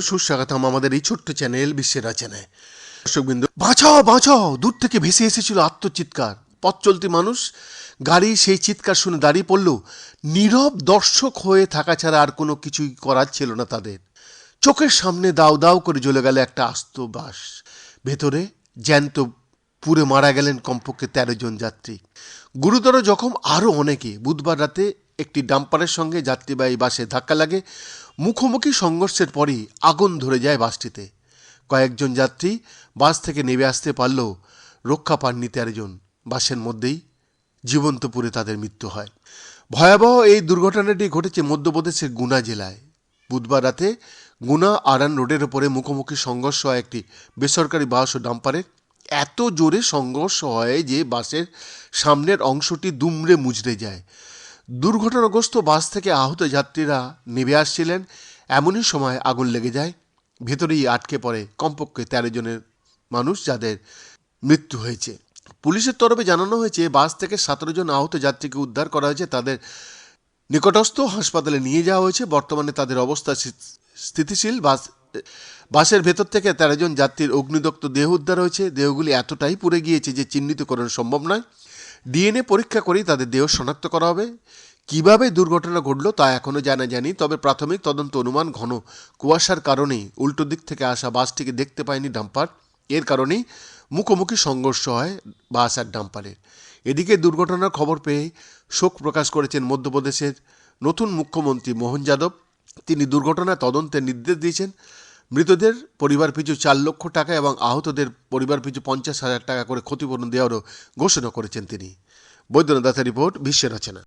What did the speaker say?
সুস্বাগতম আমাদের এই ছোট্ট চ্যানেল বিশ্বের রচনায়। দর্শকবৃন্দ, বাঁচাও বাঁচাও! দূর থেকে ভেসে এসেছিল আত্মচিৎকার। পথ চলতি মানুষ, গাড়ি সেই চিৎকার শুনে দাঁড়িয়ে পড়ল। নীরব দর্শক হয়ে থাকা ছাড়া আর কোনো কিছুই করার ছিল না তাদের। চোখের সামনে দাও দাও করে জ্বলে গেল একটা আস্ত বাস ভেতরে জ্যান্ত পুড়ে মারা গেলেন কমপক্ষে তেরো জন যাত্রী। গুরুতর জখম আরও অনেকে। বুধবার রাতে একটি ডাম্পারের সঙ্গে যাত্রীবাহী বাসে ধাক্কা লাগে, মুখোমুখি সংঘর্ষের পরই আগুন ধরে যায় বাসটিতে। কয়েকজন যাত্রী বাস থেকে নেমে আসতে পারলেও রক্ষা পাননি তেরো জন। বাসের মধ্যেই জীবন্তপুরে তাদের মৃত্যু হয়। ভয়াবহ এই দুর্ঘটনাটি ঘটেছে মধ্যপ্রদেশের গুনা জেলায়। বুধবার রাতে গুনা আরান রোডের ওপরে মুখোমুখি সংঘর্ষ হয় একটি বেসরকারি বাস ও ডাম্পারের। এত জোরে সংঘর্ষ হয় যে বাসের সামনের অংশটি দুমড়ে মুচড়ে যায়। দুর্ঘটনাগ্রস্ত বাস থেকে আহত যাত্রীরা নেমে আসছিলেন। এমনই সময় আগুন লেগে যায়। ভেতরেই আটকে পড়ে কমপক্ষে তেরো জনের মানুষ যাদের মৃত্যু হয়েছে। পুলিশের তরফে জানানো হয়েছে, বাস থেকে সতেরো জন আহত যাত্রীকে উদ্ধার করা হয়েছে। তাদের নিকটস্থ হাসপাতালে নিয়ে যাওয়া হয়েছে। বর্তমানে তাদের অবস্থা স্থিতিশীল। বাস বাসের ভেতর থেকে তেরো জন যাত্রীর অগ্নিদগ্ধ দেহ উদ্ধার হয়েছে। দেহগুলি এতটাই পুড়ে গিয়েছে যে চিহ্নিত করানো সম্ভব নয়। ডিএনএ পরীক্ষা করেই তাদের দেহ শনাক্ত করা হবে। কীভাবে দুর্ঘটনা ঘটল তা এখনও জানা যায়নি, তবে প্রাথমিক তদন্ত অনুমান ঘন। কুয়াশার কারণেই উল্টো দিক থেকে আসা বাসটিকে দেখতে পায়নি ডাম্পার। এর কারণেই মুখোমুখি সংঘর্ষ হয় বাস আর ডাম্পারের। এদিকে দুর্ঘটনার খবর পেয়ে শোক প্রকাশ করেছেন মধ্যপ্রদেশের নতুন মুখ্যমন্ত্রী মোহন যাদব। তিনি দুর্ঘটনা তদন্তের নির্দেশ দিয়েছেন। মৃতদের পরিবার পিছু চার লক্ষ টাকা এবং আহতদের পরিবার পিছু পঞ্চাশ হাজার টাকা করে ক্ষতিপূরণ দেওয়ারও ঘোষণা করেছেন তিনি। বৈদ্যনাথ দাসের রিপোর্ট, বিশ্বের রচনা।